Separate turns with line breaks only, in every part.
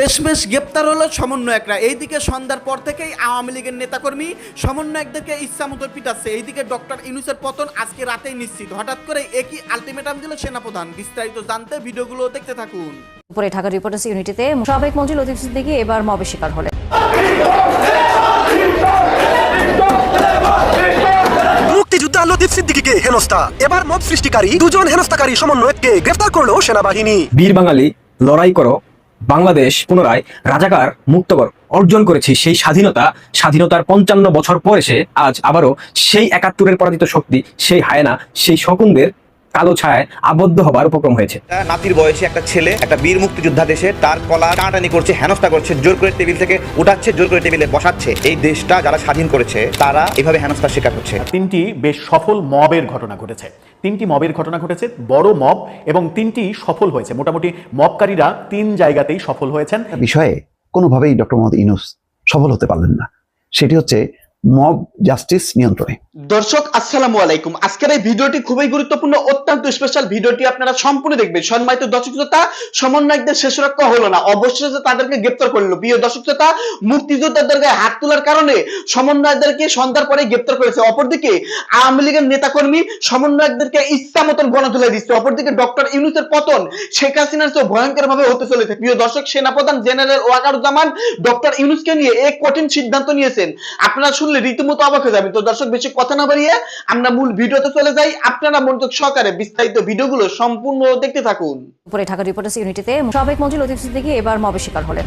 শেষমেশ গ্রেপ্তার হলো সমন্বয়করা। এইদিকে সন্ধ্যার পর থেকেই আওয়ামী লীগের নেতাকর্মী সমন্বয়কদেরকে ইচ্ছা মতো পিটাচ্ছে। এইদিকে ডক্টর ইনুসের পতন আজকে রাতেই নিশ্চিত। হঠাৎ করে একই আলটিমেটাম দিল সেনাপ্রধান। বিস্তারিত জানতে ভিডিওগুলো দেখতে থাকুন।
উপরে ঢাকা রিপোর্টার্স ইউনিটিতে সাবেক মন্ত্রী লতিফ সিদ্দিকী এবার মবে শিকার হলেন।
মুক্তিযোদ্ধা লতিফ সিদ্দিকীকে হেনস্থা। এবার মব সৃষ্টিকারী দুজন হেনস্থাকারী সমন্বয়ককে গ্রেফতার করল সেনাবাহিনী।
বীর বাঙালি লড়াই করো বাংলাদেশ পুনরায় রাজাকার মুক্ত কর অর্জন করেছি। সেই স্বাধীনতা, স্বাধীনতার পঞ্চান্ন বছর পর এসে আজ আবারও সেই একাত্তরের পরাজিত শক্তি, সেই হায়না, সেই শকুনদের কালো ছায় আবদ্ধ হবার উপক্রম হয়েছে।
নাতির বয়সী একটা ছেলে একটা বীর মুক্তিযোদ্ধা দেশে তার কলা টানাটানি করছে হেনস্থা করছে জোর করে টেবিল থেকে উঠাচ্ছে জোর করে টেবিলে বসাচ্ছে। এই দেশটা যারা স্বাধীন করেছে তারা এভাবে হেনস্থার শিকার হচ্ছে।
তিনটি বেশ সফল মবের ঘটনা ঘটেছে। তিনটি মবের ঘটনা ঘটেছে বড় মব এবং তিনটি সফল হয়েছে। মোটামুটি মবকারীরা তিন জায়গাতেই সফল হয়েছেন।
বিষয়ে কোনোভাবেই ডক্টর মোহাম্মদ ইনুস সফল হতে পারলেন না। সেটি হচ্ছে মব জাস্টিস নিয়ন্ত্রণে।
দর্শক, আসসালামু আলাইকুম। আজকের এই ভিডিওটি খুবই গুরুত্বপূর্ণ, অত্যন্ত স্পেশাল ভিডিওটি আপনারা সম্পূর্ণ দেখবেন। সম্মানিত দর্শক শ্রোতা, সমন্বয়কদের শেষ রক্ষা হলো না। অবশেষে তাদেরকে গ্রেপ্তার করল প্রিয় দর্শক শ্রোতা, মুক্তিযোদ্ধাদের গায়ে হাত তোলার কারণে সমন্বয়কদেরকে সন্ধ্যার পরে গ্রেপ্তার করেছে। অপরদিকে, আওয়ামী লীগের নেতাকর্মী সমন্বয়কদেরকে ইচ্ছা মতন গণা তুলে দিচ্ছে। অপরদিকে, ডক্টর ইউনুসের পতন শেখ হাসিনার চেয়ে ভয়ঙ্কর ভাবে হতে চলেছে। প্রিয় দর্শক, সেনাপ্রধান জেনারেল ওয়াকারুজ্জামান ডক্টর ইউনুসকে নিয়ে এক কঠিন সিদ্ধান্ত নিয়েছেন। আপনারা শুনলে রীতিমতো অবাক হয়ে যাবেন তো দর্শক বেশি কথা না বাড়িয়ে আমরা মূল ভিডিওতে চলে যাই। আপনারা মনোযোগ সহকারে বিস্তারিত ভিডিওগুলো সম্পূর্ণ দেখতে থাকুন।
উপরে ঢাকা রিপোর্টার্স ইউনিটিতে সাবেক মন্ত্রী লতিফ সিদ্দিকী এবার মবে শিকার হলেন।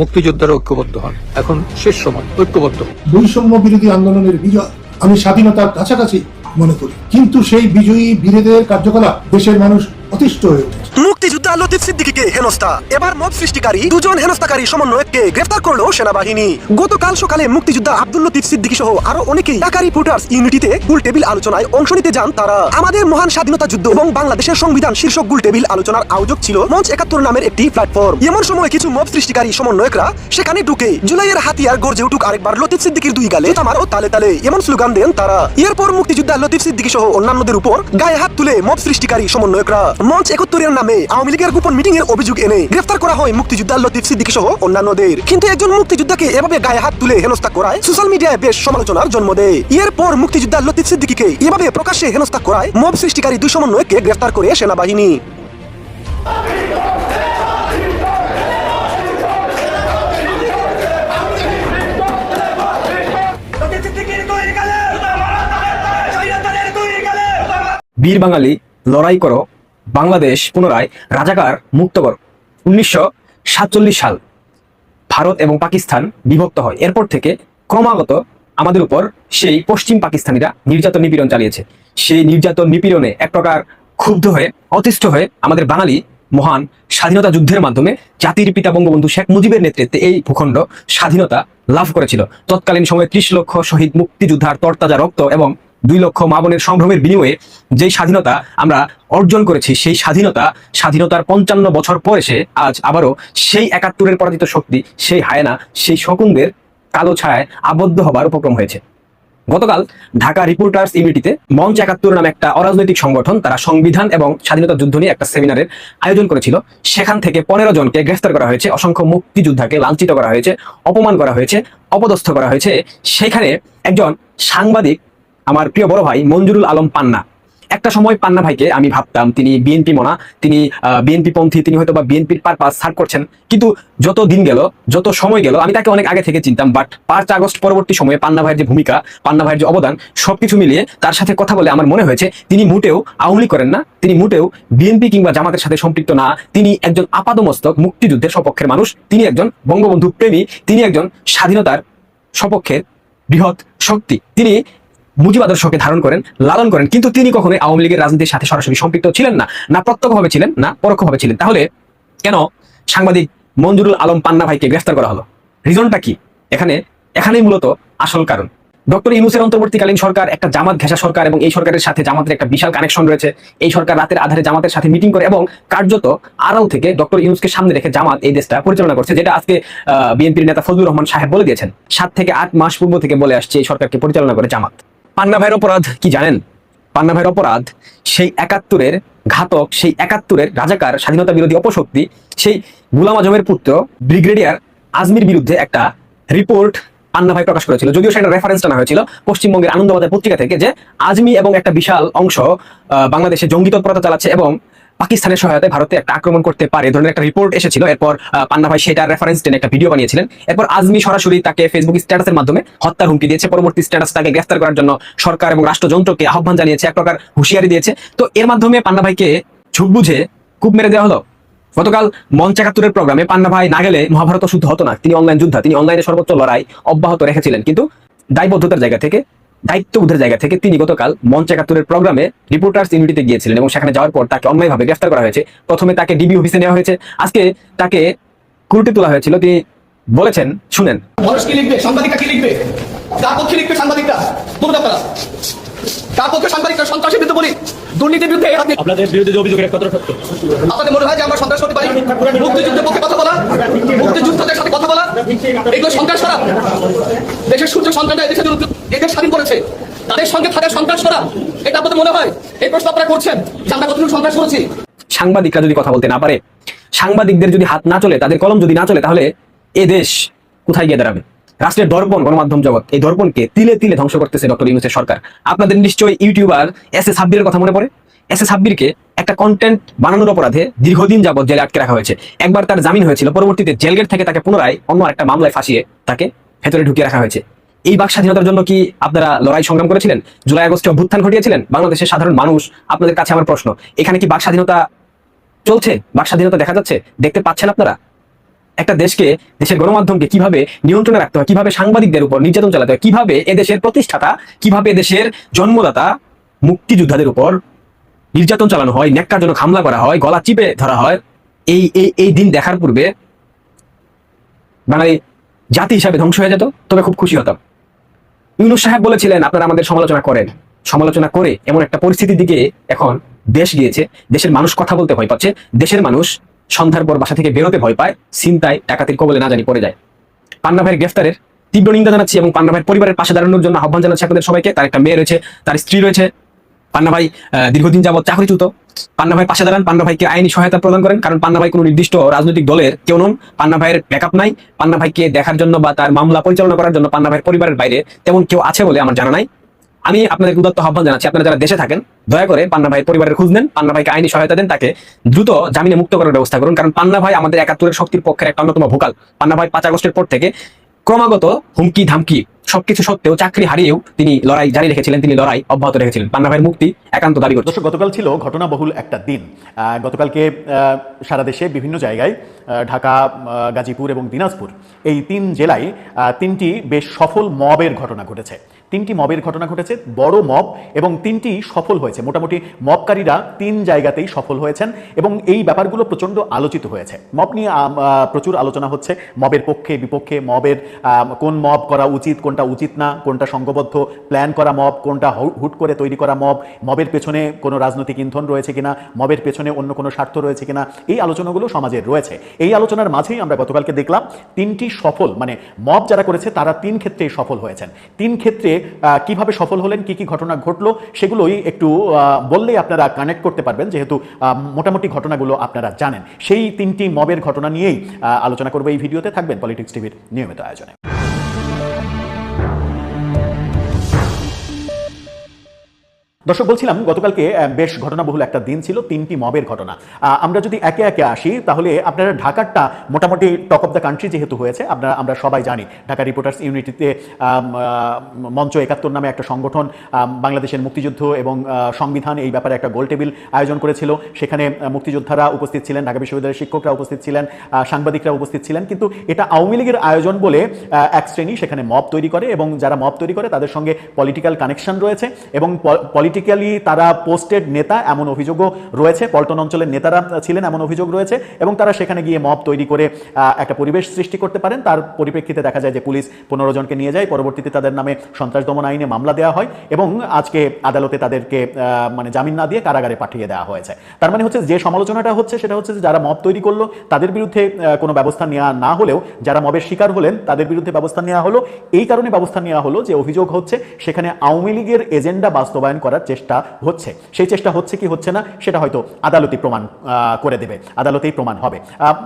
মুক্তিযোদ্ধারা ঐক্যবদ্ধ হন। এখন শেষ সময় ঐক্যবদ্ধ।
বৈষম্য বিরোধী আন্দোলনের বিজয়। আমি স্বাধীনতার কাছাকাছি মনে করি। কিন্তু সেই বিজয়ী বীরেদের কার্যকলাপ দেশের মানুষ অতিষ্ঠ হয়ে
লতিফ হেনস্থা। এবার সৃষ্টিকারী দুজন হেনস্থাকারী সমন্বয়ককে গ্রেফতার করল সেনাবাহিনী। গতকাল সকালে মুক্তিযোদ্ধা আব্দুল লতিফ সহ আরও অনেকেই রিপোর্টার্স ইউনিটিতে টেবিল আলোচনায় অংশ নিতে যান তারা। আমাদের মহান স্বাধীনতা যুদ্ধ এবং বাংলাদেশের সংবিধান শীর্ষক টেবিল আলোচনার আয়োজক ছিল মঞ্চ একাত্তর নামের একটি প্ল্যাটফর্ম। এমন সময় কিছু মব সৃষ্টিকারী সমন্বয়করা সেখানে ঢুকে জুলাইয়ের হাতিয়ার গর্জে উঠুক আরেকবার লতিফ সিদ্দিকীর দুই গালে। তামার ও তালে তালে, এমন স্লোগান দেন তারা। এরপর মুক্তিযোদ্ধা লতিফ সিদ্দিকী সহ অন্যান্যদের উপর গায়ে হাত তুলে মব সৃষ্টিকারী সমন্বয়করা মঞ্চ একাত্তরের নামে আওয়ামী লীগের গোপন মিটিং এর অভিযোগ এনে গ্রেফতার করা হয় মুক্তিযোদ্ধা লতিফ সিদ্দিকী সহ অন্যান্যদের। কিন্তু একজন মুক্তিযোদ্ধাকে এভাবে গায়ে হাত তুলে হেনস্থা করায় সোশ্যাল মিডিয়ায় বেশ সমালোচনার জন্ম দেয়। এরপর মুক্তিযোদ্ধা লতিফ সিদ্দিকীকে এভাবে প্রকাশ্যে হেনস্থা করায় মব সৃষ্টিকারী দুই সমন্বয়কে গ্রেফতার করে সেনাবাহিনী।
বীর বাঙালি, লড়াই করো। বাংলাদেশ পুনরায় রাজাকার মুক্ত কর। উনিশশো সাতচল্লিশ সাল ভারত এবং পাকিস্তান বিভক্ত হয়। এরপর থেকে ক্রমাগত আমাদের উপর সেই পশ্চিম পাকিস্তানিরা নির্যাতন নিপীড়ন চালিয়েছে। সেই নির্যাতন নিপীড়নে এক প্রকার ক্ষুব্ধ হয়ে, অতিষ্ঠ হয়ে আমাদের বাঙালি মহান স্বাধীনতা যুদ্ধের মাধ্যমে জাতির পিতা বঙ্গবন্ধু শেখ মুজিবের নেতৃত্বে এই ভূখণ্ড স্বাধীনতা লাভ করেছিল। তৎকালীন সময়ে ত্রিশ লক্ষ শহীদ মুক্তিযোদ্ধার তরতাজা রক্ত এবং দুই লক্ষ মা বোনের সংভ্রমের বিনিময়ে যেই স্বাধীনতা আমরা অর্জন করেছি, সেই স্বাধীনতা, স্বাধীনতার পঞ্চান্ন বছর পর এসে আজ আবারও সেই একাত্তরের পরাজিত শক্তি, সেই হায়না, সেই শকুনদের কালো ছায় আবদ্ধ হবার উপক্রম হয়েছে। গতকাল ঢাকা রিপোর্টার্স ইউনিটিতে মঞ্চ একাত্তর নামে একটা অরাজনৈতিক সংগঠন, তারা সংবিধান এবং স্বাধীনতা যুদ্ধ নিয়ে একটা সেমিনারের আয়োজন করেছিল। সেখান থেকে পনেরো জনকে গ্রেফতার করা হয়েছে, অসংখ্য মুক্তিযোদ্ধাকে লাঞ্ছিত করা হয়েছে, অপমান করা হয়েছে, অপদস্থ করা হয়েছে। সেখানে একজন সাংবাদিক আমার প্রিয় বড় ভাই মঞ্জুরুল আলম পান্না। একটা সময় পান্না ভাইকে আমি ভাবতাম, তিনি বিএনপি মনা, তিনি বিএনপি পন্থী, তিনি হয়তো বা বিএনপির পারপাস সার্ভ করছেন। কিন্তু যত দিন গেল, যত সময় গেল, আমি তাকে অনেক আগে থেকে চিনতাম বাট পাঁচ আগস্ট পরবর্তী সময়ে পান্না ভাইয়ের যে ভূমিকা, পান্না ভাইয়ের যে অবদান, সবকিছু মিলিয়ে তার সাথে কথা বলে আমার মনে হয়েছে, তিনি মোটেও আওয়ামী করেন না, তিনি মোটেও বিএনপি কিংবা জামাতের সাথে সম্পৃক্ত না, তিনি একজন আপাদমস্তক, মুক্তিযুদ্ধের সপক্ষের মানুষ, তিনি একজন বঙ্গবন্ধু প্রেমী, তিনি একজন স্বাধীনতার সপক্ষের বৃহৎ শক্তি, তিনি মুজিব আদর্শকে ধারণ করেন, লালন করেন, কিন্তু তিনি কখনোই আওয়ামী লীগের রাজনীতির সাথে সরাসরি সম্পৃক্ত ছিলেন না না প্রত্যক্ষভাবে ছিলেন, না পরোক্ষভাবে ছিলেন। তাহলে কেন সাংবাদিক মঞ্জুরুল আলম পান্না ভাইকে গ্রেফতার করা হলো? রিজনটা কি? এখানে, এখানেই মূলত আসল কারণ। ডক্টর ইউনুসের অন্তর্বর্তীকালীন সরকার, একটা জামাত ঘেঁষা সরকার এবং এই সরকারের সাথে জামাতের একটা বিশাল কানেকশন রয়েছে। এই সরকার রাতের আধারে জামাতের সাথে মিটিং করে এবং কার্যত আড়াল থেকে ডক্টর ইউনুসকে সামনে রেখে জামাত এই দেশটা পরিচালনা করছে, যেটা আজকে বিএনপির নেতা ফজলুর রহমান সাহেব বলে দিয়েছেন। সাত থেকে আট মাস পূর্ব থেকে বলে আসছে এই সরকারকে পরিচালনা করে জামাত। পান্না ভাইয়ের অপরাধ কি জানেন? পান্না ভাইয়ের অপরাধ, সেই একাত্তরের ঘাতক, সেই একাত্তরের রাজাকার, স্বাধীনতা বিরোধী অপশক্তি, সেই গুলাম আজমের পুত্র, ব্রিগেডিয়ার আজমির বিরুদ্ধে একটা রিপোর্ট পান্না ভাই প্রকাশ করেছিল। যদিও সেটা রেফারেন্স টানা হয়েছিল, পশ্চিমবঙ্গের আনন্দবাজার পত্রিকা থেকে যে আজমি এবং একটা বিশাল অংশ বাংলাদেশে জঙ্গি তৎপরতা চালাচ্ছে এবং পাকিস্তানের সহায়তায় ভারতে একটা আক্রমণ করতে পারে ধরনের একটা রিপোর্ট এসেছিল। এরপর পান্না ভাই সেটা রেফারেন্স টেনে একটা ভিডিও বানিয়েছিলেন। এরপর আজমি সরাসরি তাকে ফেসবুক স্ট্যাটাসের মাধ্যমে হত্যার হুমকি দিয়েছে। পরবর্তী স্ট্যাটাস তাকে গ্রেফতার করার জন্য সরকার এবং রাষ্ট্রযন্ত্রকে আহ্বান জানিয়েছে। এক প্রকার হুঁশিয়ারি দিয়েছে। তো এর মাধ্যমে পান্না ভাইকে ঝুঁক বুঝে কূপ মেরে দেওয়া হলো। গতকাল মঞ্চ একাত্তরের প্রোগ্রামে পান্না ভাই না গেলে মহাভারত শুদ্ধ হতো না। তিনি অনলাইন যোদ্ধা, তিনি অনলাইনে সর্বোচ্চ লড়াই অব্যাহত রেখেছিলেন। কিন্তু দায়বদ্ধতার জায়গা থেকে দায়িত্ববোধের জায়গা থেকে তিনি গতকাল মঞ্চ একাত্তরের প্রোগ্রামে রিপোর্টার্স ইউনিটিতে গিয়েছিলেন এবং সেখানে যাওয়ার পর তাকে অন্যায়ভাবে গ্রেফতার করা হয়েছে। প্রথমে তাকে ডিবি অফিসে নেওয়া হয়েছে। আজকে তাকে কুরুটে তোলা হয়েছিল। তিনি বলেছেন শুনেন।
মানুষ কি লিখবে? সাংবাদিকরা কি লিখবে? কার পক্ষে লিখবে সাংবাদিকরা বলুন কার পক্ষে সাংবাদিকরা সন্ত্রাসের বিরুদ্ধে বলি। দুর্নীতির বিরুদ্ধে হাতে
আপনাদের বিরুদ্ধে যে অভিযোগের কতটা সত্য?
আপনাদের মনে হয় যে আমরা সন্ত্রাস করতে পারি? মুক্তিযুদ্ধের পক্ষে কথা বলা? মুক্তিযুদ্ধদের সাথে কথা বলা? এগুলো সন্ত্রাস করা? দেশের সূর্য সন্তানরা এদেশে এদের স্বাধীন করেছে, তাদের সঙ্গে থাকা সন্ত্রাস করা, এটা আপনাদের মনে হয়? এই প্রশ্ন আপনারা করছেন যে আমরা কতটুকু সন্ত্রাস করেছি?
সাংবাদিকরা যদি কথা বলতে না পারে, সাংবাদিকদের যদি হাত না চলে, তাদের কলম যদি না চলে, তাহলে এ দেশ কোথায় গিয়ে দাঁড়াবে? রাষ্ট্রের দর্পণ, গণমাধ্যম জগৎ, এই দর্পণকে তিলে তিলে ধ্বংস করতেছে ডক্টর ইউনুসের সরকার। আপনাদের নিশ্চয়ই ইউটিউবার এস এ সাব্বিরের কথা মনে পড়ে? এস এ সাব্বিরকে একটা কন্টেন্ট বানানোর অপরাধে দীর্ঘদিন যাবত জেলে আটকে রাখা হয়েছে। একবার তার জামিন হয়েছিল, পরবর্তীতে জেলগেট থেকে তাকে পুনরায় অন্য একটা মামলায় ফাঁসিয়ে তাকে ভেতরে ঢুকিয়ে রাখা হয়েছে। এই বাক স্বাধীনতার জন্য কি আপনারা লড়াই সংগ্রাম করেছিলেন? জুলাই আগস্টে অভ্যুত্থান ঘটিয়েছিলেন? বাংলাদেশের সাধারণ মানুষ, আপনাদের কাছে আমার প্রশ্ন। এখানে কি বাক স্বাধীনতা চলছে? বাক স্বাধীনতা দেখা যাচ্ছে? দেখতে পাচ্ছেন আপনারা? একটা দেশকে, দেশের গণমাধ্যমকে কীভাবে নিয়ন্ত্রণে রাখতে হয়, কীভাবে সাংবাদিকদের উপর নির্যাতন চালাতে হয়, কীভাবে এদেশের প্রতিষ্ঠাতা, কীভাবে দেশের জন্মদাতা, মুক্তিযোদ্ধাদের উপর নির্যাতন চালানো হয় নেককার জন্য হামলা করা হয়, গলা চিপে ধরা হয়, এই এই এই দিন দেখার পূর্বে বাঙালি জাতি হিসাবে ধ্বংস হয়ে যেত, তবে খুব খুশি হতাম। ইউনুস সাহেব বলেছিলেন, আপনারা আমাদের সমালোচনা করেন। সমালোচনা করে এমন একটা পরিস্থিতির দিকে এখন দেশ গিয়েছে। দেশের মানুষ কথা বলতে ভয় পাচ্ছে। দেশের মানুষ সন্ধ্যার পর বাসা থেকে বেরোতে ভয় পায় চিন্তায় ডাকাতির কবলে না জানি পড়ে যায়। পান্না ভাইয়ের গ্রেফতারের তীব্র নিন্দা জানাচ্ছি এবং পান্না ভাইয়ের পরিবারের পাশে দাঁড়ানোর জন্য আহ্বান জানাচ্ছি আপনাদের সবাইকে। তার একটা মেয়ে রয়েছে, তার স্ত্রী রয়েছে পান্না ভাই দীর্ঘদিন যাবত চাকরিচ্যুত। পান্না ভাই, পাশে দাঁড়ান। পান্না ভাইকে আইনি সহায়তা প্রদান করেন, কারণ পান্না ভাই কোনো নির্দিষ্ট রাজনৈতিক দলের কেউ নন। পান্না ভাইয়ের ব্যাকআপ নাই। পান্না ভাইকে দেখার জন্য বা তার মামলা পরিচালনা করার জন্য পান্না ভাইয়ের পরিবারের বাইরে তেমন কেউ আছে বলে আমার জানা নাই। আমি আপনাদের উদাত্ত আহ্বান জানাচ্ছি, আপনারা যারা দেশে থাকেন, দয়া করে পান্না ভাইয়ের পরিবারের খোঁজ নেন। পান্না ভাইকে আইনি সহায়তা দেন, তাকে দ্রুত জামিনে মুক্ত করার ব্যবস্থা করুন। কারণ পান্না ভাই আমাদের একাত্তরের শক্তির পক্ষের একটা অন্যতম ভোকাল। পান্না ভাই পাঁচ আগস্টের পর থেকে ক্রমাগত হুমকি ধামকি সবকিছু সত্ত্বেও চাকরি হারিয়েও তিনি লড়াই জারি রেখেছিলেন, তিনি লড়াই অব্যাহত রেখেছিলেন। পান্না ভাইয়ের মুক্তি একান্ত দাবি করছে।
দর্শক, গতকাল ছিল ঘটনাবহুল একটা দিন। গতকালকে সারা দেশে বিভিন্ন জায়গায় ঢাকা গাজীপুর এবং দিনাজপুর, এই তিন জেলায় তিনটি বেশ সফল মবের ঘটনা ঘটেছে। তিনটি মবের ঘটনা ঘটেছে, বড় মব, এবং তিনটি সফল হয়েছে। মোটামুটি মবকারীরা তিন জায়গাতেই সফল হয়েছেন, এবং এই ব্যাপারগুলো প্রচণ্ড আলোচিত হয়েছে। মব নিয়ে প্রচুর আলোচনা হচ্ছে, মবের পক্ষে, বিপক্ষে, মবের কোন মব করা উচিত, কোনটা উচিত না, কোনটা সংঘবদ্ধ প্ল্যান করা মব, কোনটা হুট করে তৈরি করা মব, মবের পেছনে কোনো রাজনৈতিক ইন্ধন রয়েছে কিনা, মবের পেছনে অন্য কোনো স্বার্থ রয়েছে কিনা, এই আলোচনাগুলো সমাজের রয়েছে। এই আলোচনার মাঝেই আমরা গতকালকে দেখলাম, তিনটি সফল মানে মব যারা করেছে, তারা তিন ক্ষেত্রে সফল হয়েছেন। তিন ক্ষেত্রে কীভাবে সফল হলেন, কি কি ঘটনা ঘটলো, সেগুলোই একটু বললেই আপনারা কানেক্ট করতে পারবেন, যেহেতু মোটামুটি ঘটনাগুলো আপনারা জানেন। সেই তিনটি মবের ঘটনা নিয়েই আলোচনা করব এই ভিডিওতে। থাকবেন পলিটিক্স টিভির নিয়মিত আয়োজনে। দর্শক, বলছিলাম গতকালকে বেশ ঘটনাবহুল একটা দিন ছিল, তিনটি মবের ঘটনা। আমরা যদি একে একে আসি, তাহলে আপনারা ঢাকারটা মোটামুটি টক অফ দ্য কান্ট্রি যেহেতু হয়েছে, আপনারা, আমরা সবাই জানি, ঢাকা রিপোর্টার্স ইউনিটিতে মঞ্চ একাত্তর নামে একটা সংগঠন বাংলাদেশের মুক্তিযুদ্ধ এবং সংবিধান এই ব্যাপারে একটা গোল টেবিল আয়োজন করেছিল। সেখানে মুক্তিযোদ্ধারা উপস্থিত ছিলেন, ঢাকা বিশ্ববিদ্যালয়ের শিক্ষকরা উপস্থিত ছিলেন সাংবাদিকরা উপস্থিত ছিলেন, কিন্তু এটা আওয়ামী লীগের আয়োজন বলে এক শ্রেণি সেখানে মব তৈরি করে এবং যারা মব তৈরি করে তাদের সঙ্গে পলিটিক্যাল কানেকশন রয়েছে এবং পলিটিক্যাল পলিটিক্যালি তারা পোস্টেড নেতা এমন অভিযোগও রয়েছে। পল্টন অঞ্চলের নেতারা ছিলেন এমন অভিযোগ রয়েছে এবং তারা সেখানে গিয়ে মব তৈরি করে একটা পরিবেশ সৃষ্টি করতে পারেন। তার পরিপ্রেক্ষিতে দেখা যায় যে পুলিশ পনেরো জনকে নিয়ে যায়। পরবর্তীতে তাদের নামে সন্ত্রাস দমন আইনে মামলা দেওয়া হয় এবং আজকে আদালতে তাদেরকে মানে জামিন না দিয়ে কারাগারে পাঠিয়ে দেওয়া হয়েছে। তার মানে হচ্ছে যে সমালোচনাটা হচ্ছে সেটা হচ্ছে যে যারা মব তৈরি করল, তাদের বিরুদ্ধে কোনো ব্যবস্থা নেওয়া না হলেও, যারা মবের শিকার হলেন, তাদের বিরুদ্ধে ব্যবস্থা নেওয়া হলো। এই কারণে ব্যবস্থা নেওয়া হলো যে অভিযোগ হচ্ছে সেখানে আওয়ামী লীগের এজেন্ডা বাস্তবায়ন করার চেষ্টা হচ্ছে। সেই চেষ্টা হচ্ছে কি হচ্ছে না, সেটা হয়তো আদালতি প্রমাণ করে দেবে। আদালতেই প্রমাণ হবে।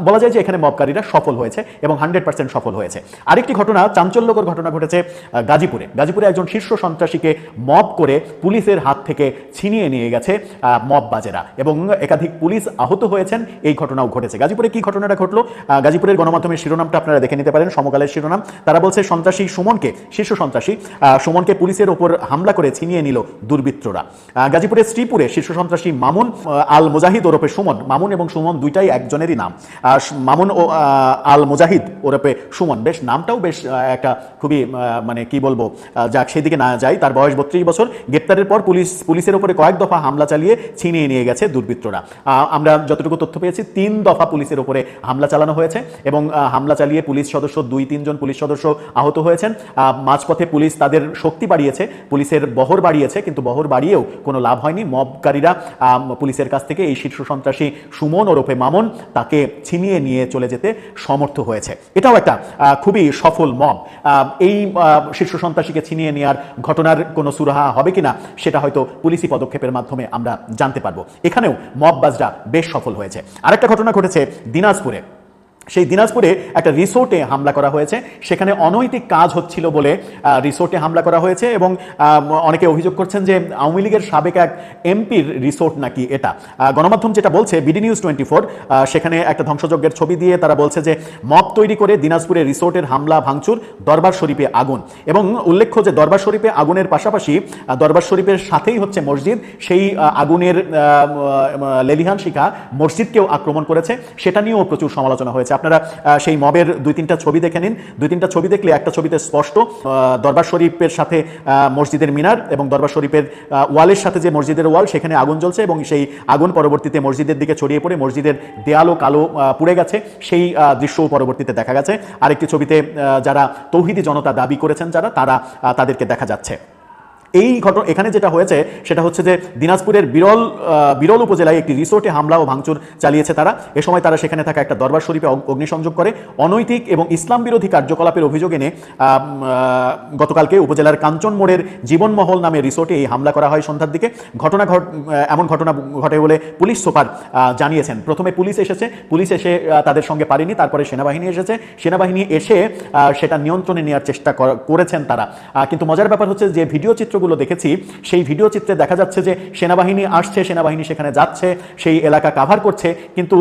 বলা যায় যে এখানে মবকারীরা সফল হয়েছে এবং হান্ড্রেড সফল হয়েছে। আরেকটি ঘটনা, চাঞ্চল্যকর ঘটনা ঘটেছে গাজীপুরে। গাজীপুরে একজন শীর্ষ সন্ত্রাসীকে মব করে পুলিশের হাত থেকে ছিনিয়ে নিয়ে গেছে মব বাজেরা এবং একাধিক পুলিশ আহত হয়েছেন। এই ঘটনাও ঘটেছে। গাজীপুরে কি ঘটনাটা ঘটলো? গাজীপুরের গণমাধ্যমের শিরোনামটা আপনারা দেখে নিতে পারেন, সমকালের শিরোনাম। তারা বলছে, সন্ত্রাসী সুমনকে, শীর্ষ সন্ত্রাসী সুমনকে পুলিশের ওপর হামলা করে ছিনিয়ে নিল দুর্বৃত্তরা। আহ, গাজীপুরের শ্রীপুরে শীর্ষ সন্ত্রাসী মামুন আল মুজাহিদ ওরফে সুমন মামুন এবং সুমন দুইটাই একজনেরই নাম। মামুন ও আল মুজাহিদ ওরফে সুমন বেশ নামটাও বেশ একটা খুবই মানে কি বলব যাক সেদিকে না যাই তার বয়স বত্রিশ বছর। গ্রেপ্তারের পর পুলিশ পুলিশের উপরে কয়েক দফা হামলা চালিয়ে ছিনিয়ে নিয়ে গেছে দুর্বৃত্তরা। আমরা যতটুকু তথ্য পেয়েছি তিন দফা পুলিশের উপরে হামলা চালানো হয়েছে এবং হামলা চালিয়ে পুলিশ সদস্য দুই তিনজন পুলিশ সদস্য আহত হয়েছেন। মাঝপথে পুলিশ তাদের শক্তি বাড়িয়েছে পুলিশের বহর বাড়িয়েছে কিন্তু বহর বাড়িয়েও কোনো লাভ হয়নি। মবকারীরা পুলিশের কাছ থেকে এই শীর্ষ সন্ত্রাসী সুমন ওরফে মামন তাকে ছিনিয়ে নিয়ে চলে যেতে সমর্থ হয়েছে। এটাও একটা খুবই সফল মব। এই শীর্ষ সন্ত্রাসীকে ছিনিয়ে নেওয়ার ঘটনার কোনো সুরাহা হবে কিনা সেটা হয়তো পুলিশি পদক্ষেপের মাধ্যমে আমরা জানতে পারব। এখানেও মববাজরা বেশ সফল হয়েছে। আরেকটা ঘটনা ঘটেছে দিনাজপুরে। সেই দিনাজপুরে একটা রিসোর্টে হামলা করা হয়েছে। সেখানে অনৈতিক কাজ হচ্ছিল বলে রিসোর্টে হামলা করা হয়েছে এবং অনেকে অভিযোগ করছেন যে আওয়ামী লীগের সাবেক এক এমপির রিসোর্ট নাকি এটা। গণমাধ্যম যেটা বলছে, বিডি নিউজ টোয়েন্টি ফোর সেখানে একটা ধ্বংসযজ্ঞের ছবি দিয়ে তারা বলছে যে মব তৈরি করে দিনাজপুরে রিসোর্টের হামলা, ভাঙচুর, দরবার শরীফে আগুন। এবং উল্লেখ্য যে দরবার শরীফে আগুনের পাশাপাশি দরবার শরীফের সাথেই হচ্ছে মসজিদ। সেই আগুনের লেলিহান শিখা মসজিদকেও আক্রমণ করেছে। সেটা নিয়েও প্রচুর সমালোচনা হয়েছে। আপনারা সেই মবের দুই তিনটা ছবি দেখে নিন। দুই তিনটা ছবি দেখলে একটা ছবিতে স্পষ্ট দরবার শরীফের সাথে মসজিদের মিনার এবং দরবার শরীফের ওয়ালের সাথে যে মসজিদের ওয়াল, সেখানে আগুন জ্বলছে এবং সেই আগুন পরবর্তীতে মসজিদের দিকে ছড়িয়ে পড়ে, মসজিদের দেয়ালও কালো পুড়ে গেছে। সেই দৃশ্যও পরবর্তীতে দেখা গেছে। আরেকটি ছবিতে যারা তৌহিদি জনতা দাবি করেছেন, যারা, তারা তাদেরকে দেখা যাচ্ছে। এই ঘটনা, এখানে যেটা হয়েছে, সেটা হচ্ছে যে দিনাজপুরের বিরল বিরল উপজেলায় একটি রিসোর্টে হামলা ও ভাঙচুর চালিয়েছে তারা। এ সময় তারা সেখানে থাকা একটা দরবার শরীফে অগ্নিসংযোগ করে। অনৈতিক এবং ইসলাম বিরোধী কার্যকলাপের অভিযোগ এনে গতকালকে উপজেলার কাঞ্চন মোড়ের জীবনমহল নামে রিসোর্টে এই হামলা করা হয় সন্ধ্যার দিকে। ঘটনা ঘট এমন ঘটনা ঘটে বলে পুলিশ সুপার জানিয়েছেন। প্রথমে পুলিশ এসেছে। পুলিশ এসে তাদের সঙ্গে পারেনি। তারপরে সেনাবাহিনী এসেছে। সেনাবাহিনী এসে সেটা নিয়ন্ত্রণে নেওয়ার চেষ্টা কর- করেছেন তারা। কিন্তু মজার ব্যাপার হচ্ছে যে ভিডিও চিত্রগুলো দেখেছি, সেই ভিডিও চিত্রে দেখা যাচ্ছে যে সেনাবাহিনী আসছে, সেনাবাহিনী সেখানে যাচ্ছে, সেই এলাকা কাভার করছে, কিন্তু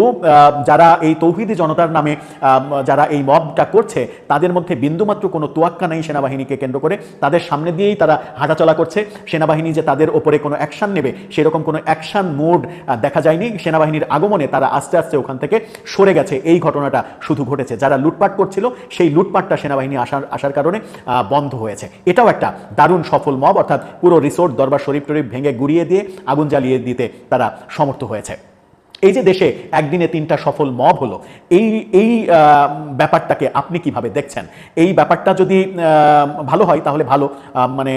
যারা এই তৌহিদি জনতার নামে যারা এই মবটা করছে, তাদের মধ্যে বিন্দুমাত্র কোনো তোয়াক্কা নেই সেনাবাহিনীকে কেন্দ্র করে। তাদের সামনে দিয়েই তারা হাঁটাচলা করছে। সেনাবাহিনী যে তাদের ওপরে কোনো অ্যাকশন নেবে, সেরকম কোনো অ্যাকশন মোড দেখা যায়নি। সেনাবাহিনীর আগমনে তারা আস্তে আস্তে ওখান থেকে সরে গেছে। এই ঘটনাটা শুধু ঘটেছে। যারা লুটপাট করছিল, সেই লুটপাটটা সেনাবাহিনী আসার আসার কারণে বন্ধ হয়েছে। এটাও একটা দারুণ সফল মব অর্থাৎ পুরো রিসোর্ট দরবার শরীফ টরিফ ভেঙে গুড়িয়ে দিয়ে আগুন জ্বালিয়ে দিতে তারা সমর্থ হয়েছে। এই যে দেশে একদিনে তিনটা সফল মব হলো, এই এই ব্যাপারটাকে আপনি কীভাবে দেখছেন? এই ব্যাপারটা যদি ভালো হয়, তাহলে ভালো মানে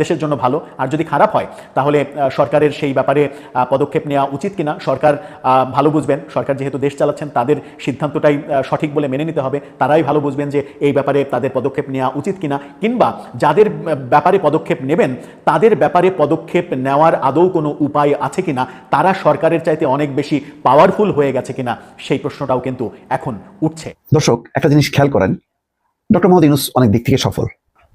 দেশের জন্য ভালো। আর যদি খারাপ হয়, তাহলে সরকারের সেই ব্যাপারে পদক্ষেপ নেওয়া উচিত কিনা? সরকার ভালো বুঝবেন। সরকার যেহেতু দেশ চালাচ্ছেন, তাদের সিদ্ধান্তটাই সঠিক বলে মেনে নিতে হবে। তারাই ভালো বুঝবেন যে এই ব্যাপারে তাদের পদক্ষেপ নেওয়া উচিত কিনা। কিংবা যাদের ব্যাপারে পদক্ষেপ নেবেন, তাদের ব্যাপারে পদক্ষেপ নেওয়ার আদৌ কোনো উপায় আছে কিনা? তারা সরকারের চাইতে অনেক বেশি পাওয়ারফুল হয়ে গেছে কিনা সেই প্রশ্নটাও কিন্তু এখন উঠছে।
দর্শক, একটা জিনিস খেয়াল করেন, ডক্টর মোহাম্মদ ইউনুস অনেক দিক থেকে সফল।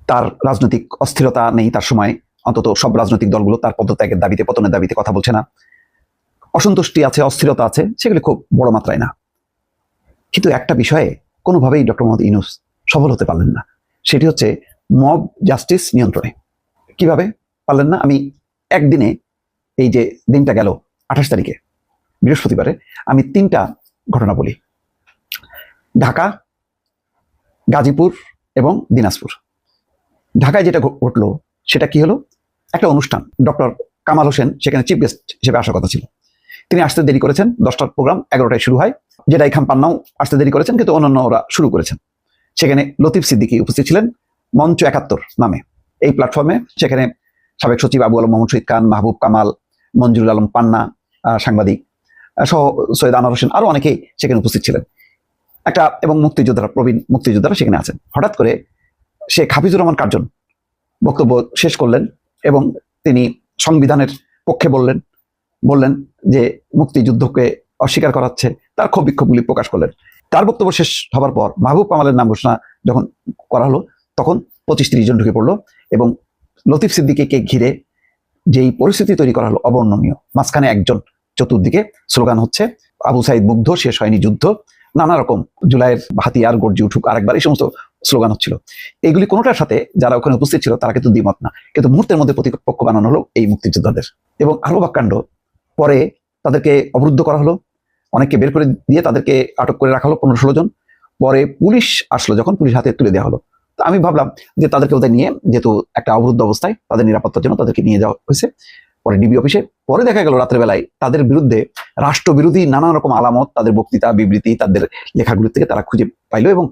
তার রাজনৈতিক অস্থিরতা নেই তার সময়, অন্তত সব রাজনৈতিক দলগুলো তার পদত্যাগের দাবিতে, পতনের দাবিতে কথা বলছে না। অসন্তুষ্টি আছে, অস্থিরতা আছে, সেগুলি খুব বড় মাত্রায় না। কিন্তু একটা বিষয়ে কোনোভাবেই ডক্টর মোহাম্মদ ইউনুস সফল হতে পারলেন না। সেটি হচ্ছে মব জাস্টিস নিয়ন্ত্রণে। কীভাবে? পারলেন না? আমি একদিনে এই যে দিনটা গেল, আঠাশ তারিখে। বৃহস্পতিবারে আমি তিনটা ঘটনা বলি। ঢাকা, গাজীপুর এবং দিনাজপুর। ঢাকায় যেটা ঘটলো, সেটা কি হলো? একটা অনুষ্ঠান, ডক্টর কামাল হোসেন, সেখানে চিফ গেস্ট হিসেবে আসার কথা ছিল। তিনি আসতে দেরি করেছেন, দশটার প্রোগ্রাম এগারোটায় শুরু হয়। যেটা খান পান্নাও আসতে দেরি করেছেন, কিন্তু অন্যান্য ওরা শুরু করেছেন। সেখানে লতিফ সিদ্দিকী উপস্থিত ছিলেন, মঞ্চ একাত্তর নামে। এই প্ল্যাটফর্মে সেখানে সাবেক সচিব আবু আলম, মোহাম্মদ শহীদ খান, মাহবুব কামাল, মঞ্জুরুল আলম পান্না সাংবাদিক। সহ সৈয়দ আনোয়ার হোসেন আরও অনেকেই সেখানে উপস্থিত ছিলেন। একটা এবং মুক্তিযোদ্ধারা, প্রবীণ মুক্তিযোদ্ধারা সেখানে আছেন। হঠাৎ করে শেখ হাফিজুর রহমান কার্জন বক্তব্য শেষ করলেন এবং তিনি সংবিধানের পক্ষে বললেন বললেন যে মুক্তিযুদ্ধকে অস্বীকার করাচ্ছে, তার ক্ষোভ বিক্ষোভগুলি প্রকাশ করলেন। তার বক্তব্য শেষ হবার পর মাহবুব কামালের নাম ঘোষণা যখন করা হলো, তখন পঁচিশ তিরিশ জন ঢুকে পড়ল এবং লতিফ সিদ্দিকীকে ঘিরে যেই পরিস্থিতি তৈরি করা হলো, অবর্ণনীয়, মাঝখানে একজন চতুর্দিকে স্লোগান হচ্ছে, আবু সাইদ মুগ্ধ, শেষ হয়নি যুদ্ধ। নানা রকম জুলাইয়ের হাতিয়ার গর্জি উঠুক, আরেকবার এই সমস্ত স্লোগান হচ্ছিল। এইগুলি কোনোটার সাথে যারা ওখানে উপস্থিত ছিল, তারা কিন্তু দ্বিমত না। কিন্তু মুহূর্তের মধ্যে প্রতিপক্ষ বানানো হলো এই মুক্তিযোদ্ধাদের। এবং আরও বাক্যাণ্ড পরে তাদেরকে অবরুদ্ধ করা হলো। অনেককে বের করে দিয়ে তাদেরকে আটক করে রাখা হলো পনেরো ষোলো জন। পরে পুলিশ আসলো যখন পুলিশ হাতে তুলে দেওয়া হলো। তো আমি ভাবলাম যে তাদেরকে ওদের নিয়ে, যেহেতু একটা অবরুদ্ধ অবস্থায় তাদের নিরাপত্তার জন্য তাদেরকে নিয়ে যাওয়া হয়েছে। পরে ডিবি অফিসে পরে দেখা গেল রাত্রেবেলায় তাদের বিরুদ্ধে রাষ্ট্রবিরোধী নানা রকম আলামত, তাদের বক্তৃতা, বিবৃতি, তাদের লেখাগুলোর থেকে তারা খুঁজে পাইলো এবং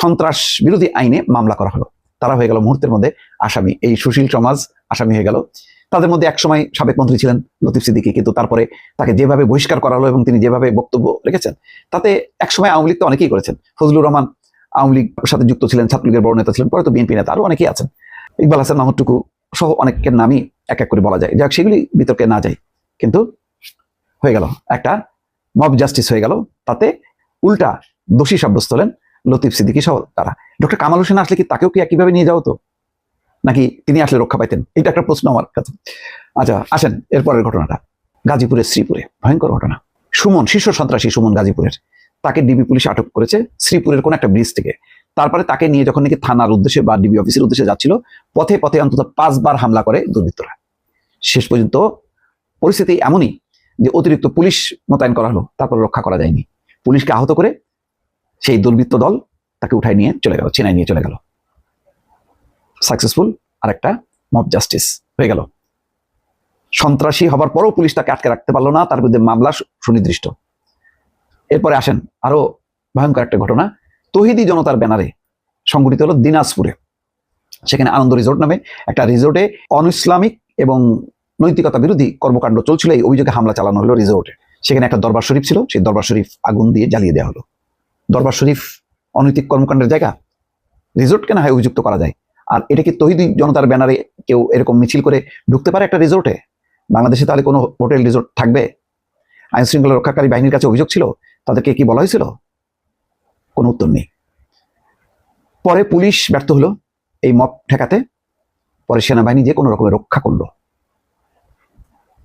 সন্ত্রাস বিরোধী আইনে মামলা করা হলো। তারা হয়ে গেল মুহূর্তের মধ্যে আসামি। এই সুশীল সমাজ আসামি হয়ে গেল। তাদের মধ্যে একসময় সাবেক মন্ত্রী ছিলেন লতিফ সিদ্দিকী, কিন্তু তারপরে তাকে যেভাবে বহিষ্কার করা হলো এবং তিনি যেভাবে বক্তব্য রেখেছেন, তাতে একসময় আওয়ামী লীগ তো অনেকেই করেছেন। ফজলুর রহমান আওয়ামী লীগ সাথে যুক্ত ছিলেন, ছাত্রলীগের বড় নেতা ছিলেন, পরে তো বিএনপি নেতা আরও অনেকেই আছেন। ইকবাল হাসান, মাহমুদ টুকু সহ অনেকের নামই এক এক করে বলা যায়। যাক, সেগুলি বিতর্কে না যায় কিন্তু হয়ে গেল। একটা মব জাস্টিস হয়ে গেল, তাতে উল্টা দোষী সাব্যস্ত হলেন লতিফ সিদ্দিকী সহ তারা। ডক্টর কামাল হোসেন আসলে কি তাকেও কি একইভাবে নিয়ে যাও তো নাকি তিনি আসলে রক্ষা পাইতেন? এটা একটা প্রশ্ন আমার কাছে। আচ্ছা আসেন, এরপরের ঘটনাটা। গাজীপুরের শ্রীপুরে, ভয়ঙ্কর ঘটনা। সুমন, শীর্ষ সন্ত্রাসী সুমন গাজীপুরের। তাকে ডিবি পুলিশ আটক করেছে শ্রীপুরের কোন একটা ব্রিজ থেকে। তারপরে তাকে নিয়ে যখন নাকি থানার উদ্দেশ্যে বা ডিবি অফিসের উদ্দেশ্যে যাচ্ছিল, পথে পথে অন্তত পাঁচবার হামলা করে দুর্বৃত্তরা। শেষ পর্যন্ত পরিস্থিতি এমনই যে অতিরিক্ত পুলিশ মোতায়েন করা হলো, তারপর রক্ষা করা যায়নি। পুলিশকে আহত করে সেই দুর্বৃত্ত দল তাকে উঠায় নিয়ে চলে গেল চেনাই নিয়ে চলে গেল। সাকসেসফুল আর একটা মব জাস্টিস হয়ে গেল। সন্ত্রাসী হবার পরও পুলিশ তাকে আটকে রাখতে পারল না, তার বিরুদ্ধে মামলা সুনির্দিষ্ট। এরপরে আসেন আরও ভয়ঙ্কর একটা ঘটনা। তহিদি জনতার ব্যানারে সংগঠিত হলো দিনাজপুরে। সেখানে আনন্দ রিসোর্ট নামে একটা রিসোর্টে অনইসলামিক এবং নৈতিকতা বিরোধী কর্মকাণ্ড চলছিল, এই অভিযোগে হামলা চালানো হলো রিসোর্টে। সেখানে একটা দরবার শরীফ ছিল, সেই দরবার শরীফ আগুন দিয়ে জ্বালিয়ে দেওয়া হলো। দরবার শরীফ অনৈতিক কর্মকাণ্ডের জায়গা রিসোর্টকে না হয় অভিযুক্ত করা যায়। আর এটা কি তহিদি জনতার ব্যানারে কেউ এরকম মিছিল করে ঢুকতে পারে একটা রিসোর্টে? বাংলাদেশে তাহলে কোনো হোটেল, রিসোর্ট থাকবে? আইন শৃঙ্খলা রক্ষাকারী বাহিনীর কাছে অভিযোগ ছিল? তাদেরকে কি বলা হয়েছিল? কোনো উত্তর নেই। পরে পুলিশ ব্যর্থ হলো এই মপ ঠেকাতে। পরে সেনাবাহিনী যে কোনো রকমের রক্ষা করল।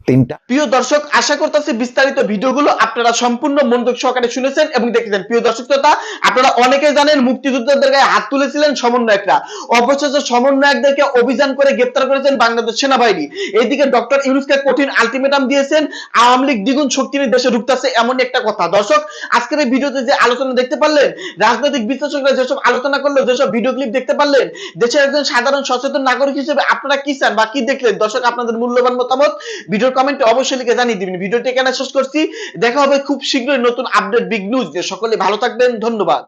তিনটা।
প্রিয় দর্শক, আশা করতেছি বিস্তারিত ভিডিওগুলো আপনারা সম্পূর্ণ মনোযোগ সহকারে শুনেছেন এবং দেখেছেন। প্রিয় দর্শক শ্রোতা, আপনারা অনেকে জানেন মুক্তিযোদ্ধাদের গায়ে হাত তুলেছিলেন সমন্বয়করা। অবশেষে সমন্বয়কদেরকে অভিযান করে গ্রেপ্তার করেছেন বাংলাদেশ সেনাবাহিনী। এইদিকে ডক্টর ইউনুসকে কঠিন আলটিমেটাম দিয়েছেন। আওয়ামী লীগ দ্বিগুণ শক্তি নিয়ে দেশে ঢুকতেছে এমন একটা কথা। দর্শক, আজকের এই ভিডিওতে যে আলোচনা দেখতে পারলেন, রাজনৈতিক বিশ্লেষকরা যেসব আলোচনা করল, যেসব ভিডিও ক্লিপ দেখতে পারলেন, দেশের একজন সাধারণ সচেতন নাগরিক হিসেবে আপনারা কি চান বা কি দেখলেন? দর্শক, আপনাদের মূল্যবান মতামত ভিডিওর কমেন্টে অবশ্যই লিখে জানিয়ে দিবেন। ভিডিওটি এখানে শেষ করছি। দেখা হবে খুব শীঘ্রই নতুন আপডেট বিগ নিউজ দিয়ে সকলে ভালো থাকবেন। ধন্যবাদ।